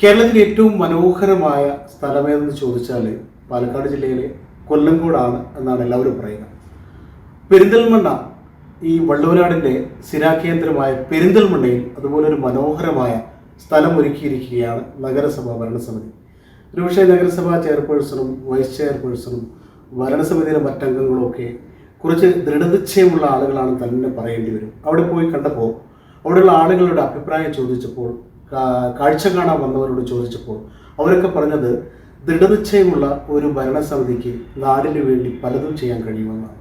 കേരളത്തിലെ ഏറ്റവും മനോഹരമായ സ്ഥലമേതെന്ന് ചോദിച്ചാൽ പാലക്കാട് ജില്ലയിലെ കൊല്ലംകോടാണ് എന്നാണ് എല്ലാവരും പറയുന്നത്. പെരിന്തൽമണ്ണ ഈ വള്ളുവനാടിന്റെ സ്ഥിരാകേന്ദ്രമായ പെരിന്തൽമണ്ണയിൽ അതുപോലെ ഒരു മനോഹരമായ സ്ഥലം ഒരുക്കിയിരിക്കുകയാണ് നഗരസഭാ ഭരണസമിതി. ഒരുപക്ഷെ നഗരസഭാ ചെയർപേഴ്സണും വൈസ് ചെയർപേഴ്സണും ഭരണസമിതിയിലെ മറ്റംഗങ്ങളും ഒക്കെ കുറച്ച് ദൃഢനിശ്ചയമുള്ള ആളുകളാണ് തന്നെ പറയേണ്ടി വരും. അവിടെ പോയി കണ്ടപ്പോൾ അവിടെയുള്ള ആളുകളുടെ അഭിപ്രായം ചോദിച്ചപ്പോൾ കാഴ്ച കാണാൻ വന്നവരോട് ചോദിച്ചപ്പോൾ അവരൊക്കെ പറഞ്ഞത് ദൃഢനിശ്ചയമുള്ള ഒരു ഭരണസമിതിക്ക് നാടിന് വേണ്ടി പലതും ചെയ്യാൻ കഴിയുമെന്നാണ്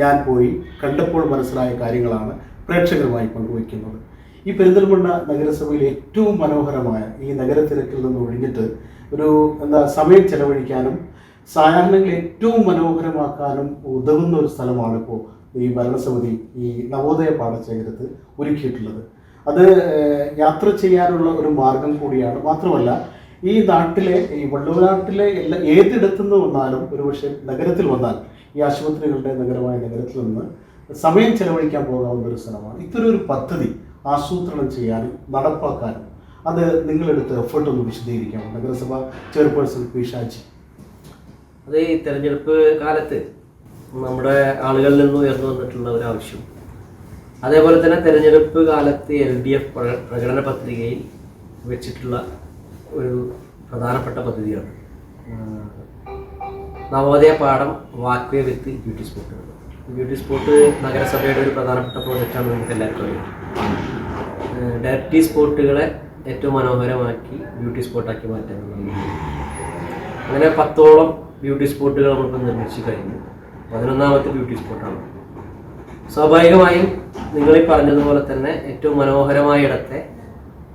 ഞാൻ പോയി കണ്ടപ്പോൾ മനസ്സിലായ കാര്യങ്ങളാണ് പ്രേക്ഷകരുമായി പങ്കുവയ്ക്കുന്നത്. ഈ പെരിന്തൽമണ്ണ നഗരസഭയിലെ ഏറ്റവും മനോഹരമായ ഈ നഗരത്തിരക്കിൽ നിന്ന് ഒഴിഞ്ഞിട്ട് ഒരു എന്താ സമയം ചെലവഴിക്കാനും സായാഹ്നങ്ങൾ ഏറ്റവും മനോഹരമാക്കാനും ഉതകുന്ന ഒരു സ്ഥലമാണ് ഇപ്പോൾ ഈ ഭരണസമിതി ഈ നവോദയ പാഠശേഖരത്ത് ഒരുക്കിയിട്ടുള്ളത്. അത് യാത്ര ചെയ്യാനുള്ള ഒരു മാർഗം കൂടിയാണ്. മാത്രമല്ല ഈ നാട്ടിലെ ഈ വള്ളുവനാട്ടിലെ എല്ലാ ഏതിടത്തു നിന്ന് വന്നാലും ഒരുപക്ഷെ നഗരത്തിൽ വന്നാൽ ഈ ആശുപത്രികളുടെ നഗരമായ നഗരത്തിൽ നിന്ന് സമയം ചെലവഴിക്കാൻ പോകാവുന്ന ഒരു സ്ഥലമാണ്. ഇത്തരം ഒരു പദ്ധതി ആസൂത്രണം ചെയ്യാനും നടപ്പാക്കാനും അത് നിങ്ങളെടുത്ത് എഫേർട്ട് ഒന്ന് വിശദീകരിക്കാമോ? നഗരസഭ ചെയർപേഴ്സൺ പി. ഷാജി. അത് ഈ തെരഞ്ഞെടുപ്പ് കാലത്ത് നമ്മുടെ ആളുകളിൽ നിന്ന് ഉയർന്നു വന്നിട്ടുള്ള ഒരു ആവശ്യം. അതേപോലെ തന്നെ തെരഞ്ഞെടുപ്പ് കാലത്ത് എൽ ഡി എഫ് പ്രകടന പത്രികയിൽ വെച്ചിട്ടുള്ള ഒരു പ്രധാനപ്പെട്ട പദ്ധതിയാണ് നവോദയ പാഠം walkway with beauty spot. Beauty spot നഗരസഭയുടെ ഒരു പ്രധാനപ്പെട്ട പ്രോജക്റ്റാണ് നമുക്ക് എല്ലാവർക്കും അറിയാം. ഡയറക്റ്റി സ്പോട്ടുകളെ ഏറ്റവും മനോഹരമാക്കി ബ്യൂട്ടി സ്പോട്ടാക്കി മാറ്റാൻ അങ്ങനെ പത്തോളം ബ്യൂട്ടി സ്പോട്ടുകൾ നമ്മളിപ്പോൾ നിർമ്മിച്ചു കഴിഞ്ഞു. പതിനൊന്നാമത്തെ ബ്യൂട്ടി സ്പോട്ടാണ്. സ്വാഭാവികമായും നിങ്ങൾ ഈ പറഞ്ഞതുപോലെ തന്നെ ഏറ്റവും മനോഹരമായ ഇടത്തെ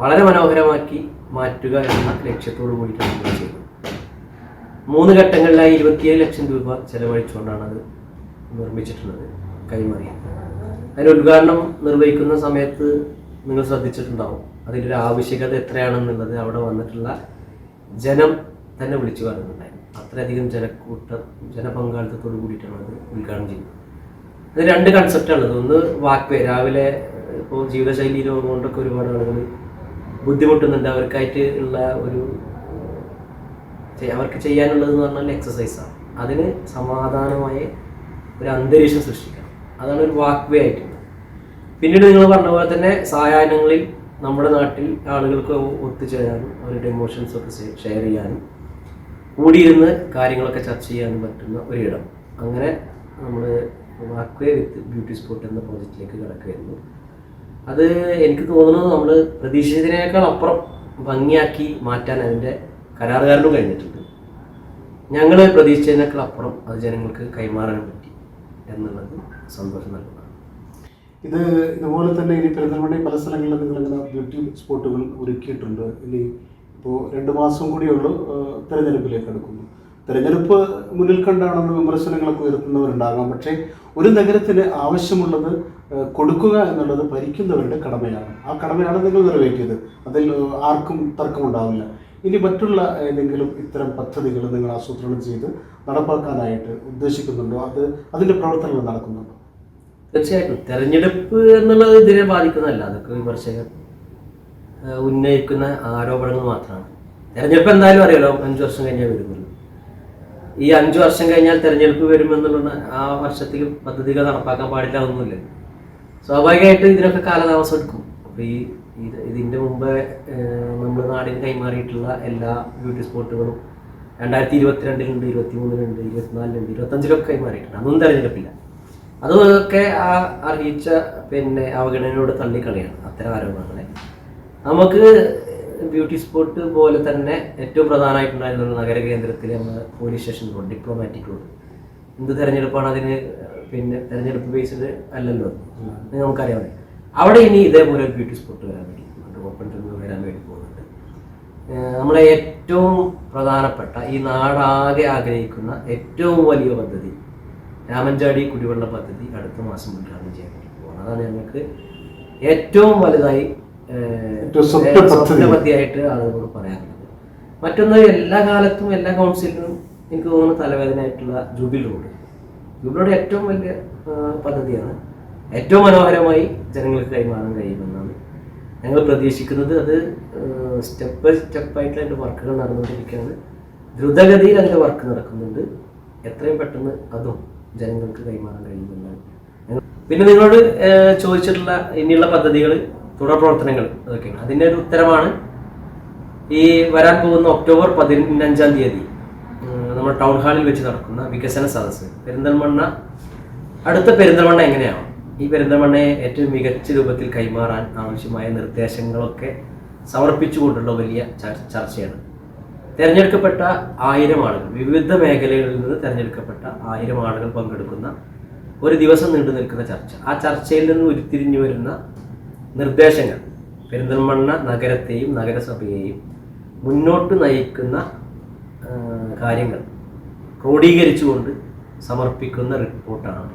വളരെ മനോഹരമാക്കി മാറ്റുക എന്ന ലക്ഷ്യത്തോടു കൂടിയിട്ടാണ് നമ്മൾ ചെയ്തത് മൂന്ന് ഘട്ടങ്ങളിലായി ഇരുപത്തിയേഴ് ലക്ഷം രൂപ ചെലവഴിച്ചുകൊണ്ടാണ് അത് നിർമ്മിച്ചിട്ടുള്ളത്. കൈമാറിയത് അതിന് ഉദ്ഘാടനം നിർവഹിക്കുന്ന സമയത്ത് നിങ്ങൾ ശ്രദ്ധിച്ചിട്ടുണ്ടാവും. അതിന്റെ ആവശ്യകത എത്രയാണെന്നുള്ളത് അവിടെ വന്നിട്ടുള്ള ജനം തന്നെ വിളിച്ചു പറയുന്നുണ്ടായിരുന്നു. അത്രയധികം ജനക്കൂട്ടം ജനപങ്കാളിത്തത്തോട് കൂടിയിട്ടാണ് അത് ഉദ്ഘാടനം ചെയ്യുന്നത്. അത് രണ്ട് കൺസെപ്റ്റാണ് ഒന്ന് വാക്ക് രാവിലെ ഇപ്പോൾ ജീവിതശൈലി രോഗം കൊണ്ടൊക്കെ ഒരുപാട് ആളുകൾ ബുദ്ധിമുട്ടുന്നുണ്ട്. അവർക്കായിട്ട് ഉള്ള ഒരു അവർക്ക് ചെയ്യാനുള്ളത് എന്ന് പറഞ്ഞാൽ എക്സസൈസാണ് അതിന് സമാധാനമായ ഒരു അന്തരീക്ഷം സൃഷ്ടിക്കണം. അതാണ് ഒരു വാക്ക് ആയിട്ട് പിന്നീട് നിങ്ങൾ പറഞ്ഞ പോലെ തന്നെ സായാഹ്നങ്ങളിൽ നമ്മുടെ നാട്ടിൽ ആളുകൾക്ക് ഒത്തുചേരാനും അവരുടെ ഇമോഷൻസ് ഒക്കെ ഷെയർ ചെയ്യാനും കൂടിയിരുന്ന് കാര്യങ്ങളൊക്കെ ചർച്ച ചെയ്യാനും പറ്റുന്ന ഒരിടം. അങ്ങനെ നമ്മൾ വാക്ക് വേ വിത്ത് ബ്യൂട്ടി സ്പോട്ട് എന്ന പ്രോജക്റ്റിലേക്ക് കിടക്കുകയായിരുന്നു. അത് എനിക്ക് തോന്നുന്നത് നമ്മൾ പ്രതീക്ഷിച്ചതിനേക്കാൾ അപ്പുറം ഭംഗിയാക്കി മാറ്റാൻ അതിന്റെ കരാറുകാരനും കഴിഞ്ഞിട്ടുണ്ട്. ഞങ്ങൾ പ്രതീക്ഷിച്ചതിനേക്കാൾ അപ്പുറം അത് ജനങ്ങൾക്ക് കൈമാറാൻ പറ്റി എന്നുള്ളത് സന്തോഷം നൽകുന്നതാണ്. ഇത് ഇതുപോലെ തന്നെ ഇനി പെരിന്തൽമണ്ണയിൽ പല സ്ഥലങ്ങളിലും നിങ്ങൾ ഇങ്ങനെ ബ്യൂട്ടി സ്പോട്ടുകൾ ഒരുക്കിയിട്ടുണ്ട്. ഇനി ഇപ്പോൾ രണ്ട് മാസം കൂടിയുള്ളൂ തെരഞ്ഞെടുപ്പിലേക്ക് എടുക്കുന്നു തെരഞ്ഞെടുപ്പ് മുന്നിൽ കണ്ടാണ് കണ്ടാണെന്ന് വിമർശനങ്ങളൊക്കെ ഉയർത്തുന്നവരുണ്ടാകാം. പക്ഷേ ഒരു നഗരത്തിന് ആവശ്യമുള്ളത് കൊടുക്കുക എന്നുള്ളത് ഭരിക്കുന്നവരുടെ കടമയാണ്. ആ കടമയാണ് നിങ്ങൾ നിറവേറ്റിയത്. അതിൽ ആർക്കും തർക്കമുണ്ടാവില്ല. ഇനി മറ്റുള്ള ഏതെങ്കിലും ഇത്തരം പദ്ധതികൾ നിങ്ങൾ ആസൂത്രണം ചെയ്ത് നടപ്പാക്കാനായിട്ട് ഉദ്ദേശിക്കുന്നുണ്ടോ? അത് അതിന്റെ പ്രവർത്തനങ്ങൾ നടക്കുന്നുണ്ടോ? തീർച്ചയായിട്ടും. തെരഞ്ഞെടുപ്പ് എന്നുള്ളത് ഇതിനെ ബാധിക്കുന്നതല്ല. അതൊക്കെ വിമർശകർ ഉന്നയിക്കുന്ന ആരോപണങ്ങൾ മാത്രമാണ്. തെരഞ്ഞെടുപ്പ് എന്തായാലും അറിയാലോ അഞ്ചു വർഷം കഴിഞ്ഞാൽ വരുന്നുള്ളൂ. ഈ അഞ്ചു വർഷം കഴിഞ്ഞാൽ തെരഞ്ഞെടുപ്പ് വരുമെന്നുള്ള ആ വർഷത്തിൽ പദ്ധതികൾ നടപ്പാക്കാൻ പാടില്ല ഒന്നുമില്ല സ്വാഭാവികമായിട്ടും ഇതിനൊക്കെ കാലതാമസം എടുക്കും. അപ്പോൾ ഈ ഇത് ഇതിന്റെ മുമ്പ് നമ്മുടെ നാടിന് കൈമാറിയിട്ടുള്ള എല്ലാ ബ്യൂട്ടി സ്പോട്ടുകളും രണ്ടായിരത്തി ഇരുപത്തിരണ്ടിലുണ്ട് ഇരുപത്തി മൂന്നിലുണ്ട് ഇരുപത്തിനാലിലുണ്ട് ഇരുപത്തഞ്ചിലൊക്കെ കൈമാറിയിട്ടുണ്ട്. അതൊന്നും തെരഞ്ഞെടുപ്പില്ല. അതൊക്കെ ആ അറിയിച്ച പിന്നെ അവഗണനയോട് തള്ളിക്കളയാണ്. അത്തരം ആരോപണങ്ങളെ. നമുക്ക് ബ്യൂട്ടി സ്പോട്ട് പോലെ തന്നെ ഏറ്റവും പ്രധാനമായിട്ടുണ്ടായിരുന്ന നഗര കേന്ദ്രത്തിലെ നമ്മുടെ police station road diplomatic road എന്ത് തെരഞ്ഞെടുപ്പാണ് അതിന് പിന്നെ തെരഞ്ഞെടുപ്പ് ബേസ്ഡ് അല്ലല്ലോ? നമുക്കറിയാം. അവിടെ ഇനി ഇതേപോലെ ഒരു ബ്യൂട്ടി സ്പോട്ട് വരാൻ വേണ്ടി ഓപ്പൺ ടെമ്പർ വരാൻ വേണ്ടി പോകുന്നുണ്ട്. നമ്മളെ ഏറ്റവും പ്രധാനപ്പെട്ട ഈ നാടാകെ ആഗ്രഹിക്കുന്ന ഏറ്റവും വലിയ പദ്ധതി രാമൻചാടി കുടിവെള്ള പദ്ധതി അടുത്ത മാസം ഉദ്ഘാടനം ചെയ്യാൻ വേണ്ടി പോകണം അതാണ് ഞങ്ങൾക്ക് ഏറ്റവും വലുതായി പദ്ധതിയായിട്ട് ആളുകളോട് പറയാറുള്ളത് മറ്റൊന്ന് എല്ലാ കാലത്തും എല്ലാ കൗൺസിലിനും എനിക്ക് തോന്നുന്നു തലവേദനയായിട്ടുള്ള ജൂബിൽ റോഡ്. ജൂബിൽ റോഡ് ഏറ്റവും വലിയ പദ്ധതിയാണ്. ഏറ്റവും മനോഹരമായി ജനങ്ങൾക്ക് കൈമാറാൻ കഴിയുമെന്നാണ് ഞങ്ങൾ പ്രതീക്ഷിക്കുന്നത്. അത് സ്റ്റെപ്പ് ബൈ സ്റ്റെപ്പായിട്ട് അതിന്റെ വർക്കുകൾ നടന്നുകൊണ്ടിരിക്കുകയാണ്. ദ്രുതഗതിയിൽ അതിന്റെ വർക്ക് നടക്കുന്നുണ്ട്. എത്രയും പെട്ടെന്ന് അതും ജനങ്ങൾക്ക് കൈമാറാൻ കഴിയുമെന്നാണ് പിന്നെ നിങ്ങളോട് ചോദിച്ചിട്ടുള്ള ഇനിയുള്ള പദ്ധതികൾ തുടർ പ്രവർത്തനങ്ങൾ അതൊക്കെയാണ്. അതിന്റെ ഒരു ഉത്തരമാണ് ഈ വരാൻ പോകുന്ന ഒക്ടോബർ പതിനഞ്ചാം തീയതി നമ്മുടെ ടൗൺ ഹാളിൽ വെച്ച് നടക്കുന്ന വികസന സദസ്സ്. പെരിന്തൽമണ്ണ അടുത്ത പെരിന്തൽമണ്ണ എങ്ങനെയാവും? ഈ പെരിന്തൽമണ്ണയെ ഏറ്റവും മികച്ച രൂപത്തിൽ കൈമാറാൻ ആവശ്യമായ നിർദ്ദേശങ്ങളൊക്കെ സമർപ്പിച്ചുകൊണ്ടുള്ള വലിയ ചർച്ചയാണ്. തിരഞ്ഞെടുക്കപ്പെട്ട ആയിരം ആളുകൾ വിവിധ മേഖലകളിൽ നിന്ന് തിരഞ്ഞെടുക്കപ്പെട്ട ആയിരം ആളുകൾ പങ്കെടുക്കുന്ന ഒരു ദിവസം നീണ്ടു നിൽക്കുന്ന ചർച്ച. ആ ചർച്ചയിൽ നിന്ന് ഉരുത്തിരിഞ്ഞു വരുന്ന നിർദ്ദേശങ്ങൾ. പെരിന്തൽമണ്ണ നഗരത്തെയും നഗരസഭയെയും മുന്നോട്ട് നയിക്കുന്ന കാര്യങ്ങൾ ക്രോഡീകരിച്ചുകൊണ്ട് സമർപ്പിക്കുന്ന റിപ്പോർട്ടാണ്.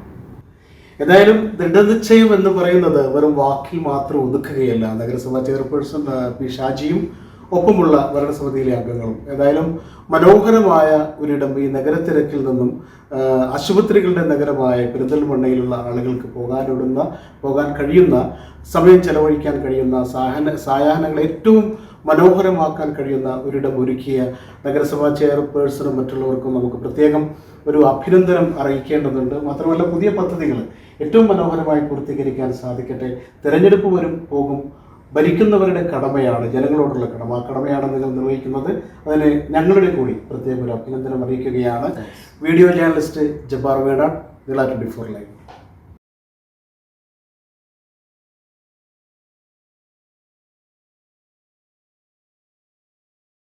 ഏതായാലും ദൃഢനിശ്ചയം എന്ന് പറയുന്നത് വെറും വാക്കി മാത്രം ഒതുക്കുകയല്ല. നഗരസഭാ ചെയർപേഴ്സൺ പി ഷാജിയും ഒപ്പമുള്ള ഭരണസമിതിയിലെ അംഗങ്ങളും. ഏതായാലും മനോഹരമായ ഒരിടം ഈ നഗരത്തിരക്കിൽ നിന്നും ആശുപത്രികളുടെ നഗരമായ പെരിന്തൽമണ്ണയിലുള്ള ആളുകൾക്ക് പോകാനൊടുന്ന പോകാൻ കഴിയുന്ന സമയം ചെലവഴിക്കാൻ കഴിയുന്ന സാഹന സായാഹ്നങ്ങൾ ഏറ്റവും മനോഹരമാക്കാൻ കഴിയുന്ന ഒരിടം ഒരുക്കിയ നഗരസഭാ ചെയർപേഴ്സണും മറ്റുള്ളവർക്കും നമുക്ക് പ്രത്യേകം ഒരു അഭിനന്ദനം അറിയിക്കേണ്ടതുണ്ട്. മാത്രമല്ല പുതിയ പദ്ധതികൾ ഏറ്റവും മനോഹരമായി പൂർത്തീകരിക്കാൻ സാധിക്കട്ടെ. തിരഞ്ഞെടുപ്പ് വരും പോകും. ഭരിക്കുന്നവരുടെ കടമയാണ് ജനങ്ങളോടുള്ള കടമ. ആ കടമയാണ് നിങ്ങൾ നിർവഹിക്കുന്നത്. അതിന് ഞങ്ങളുടെ കൂടി പ്രത്യേകം ഒരു അഭിനന്ദനം അറിയിക്കുകയാണ്. വീഡിയോ ജേർണലിസ്റ്റ് ജബ്ബാർ വേണ നിള ട്വന്റി ഫോർ ലൈവ്